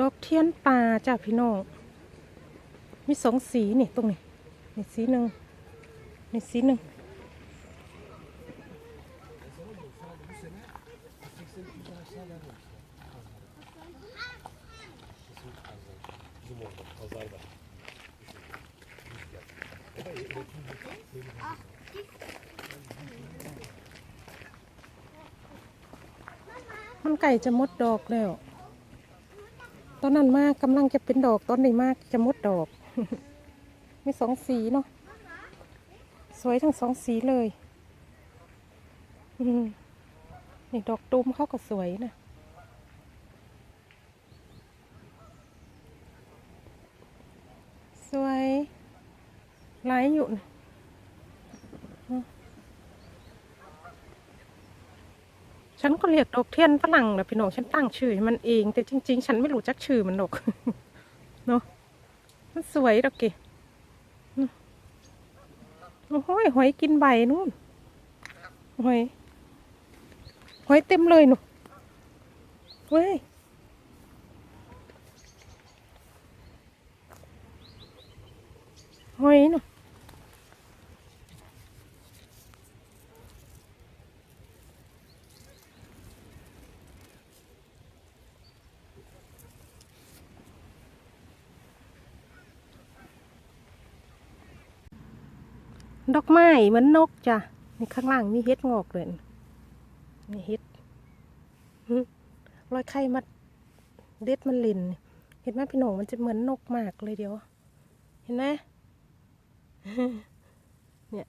ดอกเทียนป่าจ้าพี่น้อง มีสองสีนี่ตรงนี้นี่สีหนึ่งนี่สีหนึ่งมันไก่จะมดดอกแล้ว ตอนนั้นมากกำลังจะเป็นดอกตอนนี้มากจะมดดอก มีสองสีเนาะสวยทั้งสองสีเลยนี่ดอกตูมเขาก็สวยนะสวยหลายอยู่นะอืม ฉันก็เรียกดอกเทียนฝรั่งนะพี่น้องฉันตั้งชื่อมันเอง แต่จริง ๆ ฉันไม่รู้จักชื่อมันหรอกเนาะมันสวยดอกเกอืมโอ้โหยหอยกินใบนู่นหอยหอยเต็มเลยหนูเว้ยหอยเน ดอกไม้เหมือนนกจ้ะนี่ข้างล่างมีเห็ดงอกเลยนี่เห็ดรอยไข่มาเด็ดมันลินเห็นไหมพี่หนงมันจะเหมือนนกมากเลยเดียว เห็นไหมเนี่ย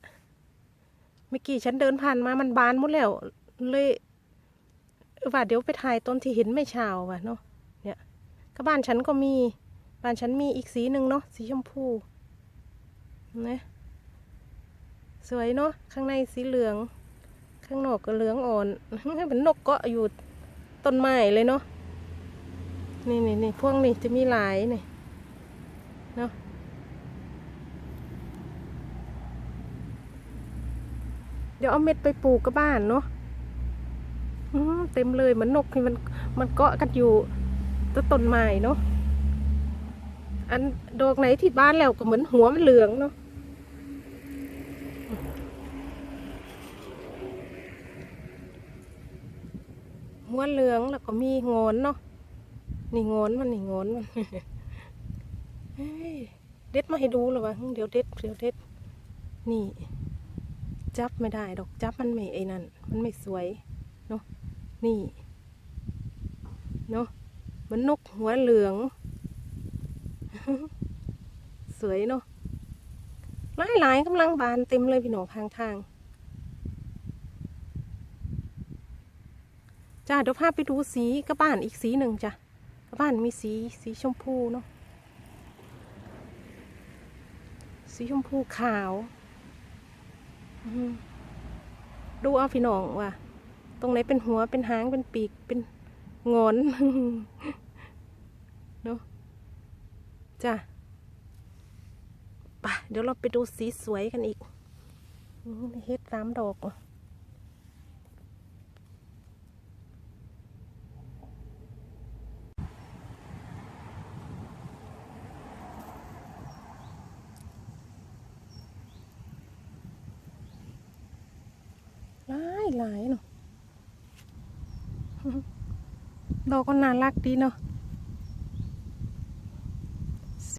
เมื่อกี้ฉันเดินผ่านมามันบานหมดแล้ว เลยว่าเดี๋ยวไปถ่ายต้นที่เห็นไม่เช้าว่ะเนาะเนี่ยก็บ้านฉันก็มี บ้านฉันมีอีกสีหนึ่งเนาะสีชมพูนะ สวยเนาะข้างในสีเหลือง ข้างนอกก็เหลืองอ่อนเป็นนกเกาะอยู่ต้นไม้เลยเนาะนี่นี่นี่พวกนี้จะมีหลายนี่เนาะเดี๋ยวเอาเม็ดไปปลูกกับบ้านเนาะเต็มเลยเหมือนนกที่มันมันเกาะกันอยู่ต้นต้นไม้เนาะอันดอกไหนที่บ้านแล้วก็เหมือนหัวมันเหลืองเนาะ หัวเหลืองแล้วก็มีงอนเนาะนี่งอนมันนี่งอนมันเด็ดมาให้ดูเลยวะเดี๋ยวเด็ดเดี๋ยวเด็ดนี่ จับไม่ได้ดอกจับมันไม่ไอ้นั่นมันไม่สวยเนาะนี่เนาะมันนกหัวเหลือง สวยเนาะหลายหลายๆกำลังบานเต็มเลยพี่น้องข้างทาง จ้าเดี๋ยวพาไปดูสีกระบ้านอีกสีหนึ่งจ้ะกระบ้านมีสีสีชมพูเนาะสีชมพูขาวดูเอาพี่น้องว่าตรงไหนเป็นหัวเป็นหางเป็นปีกเป็นงอนเนาะจ้ะไปเดี๋ยวเราไปดูสีสวยกันอีกเฮ็ดสามดอกว่ะ หลายเนาะดอกก็น่ารักดีเนาะ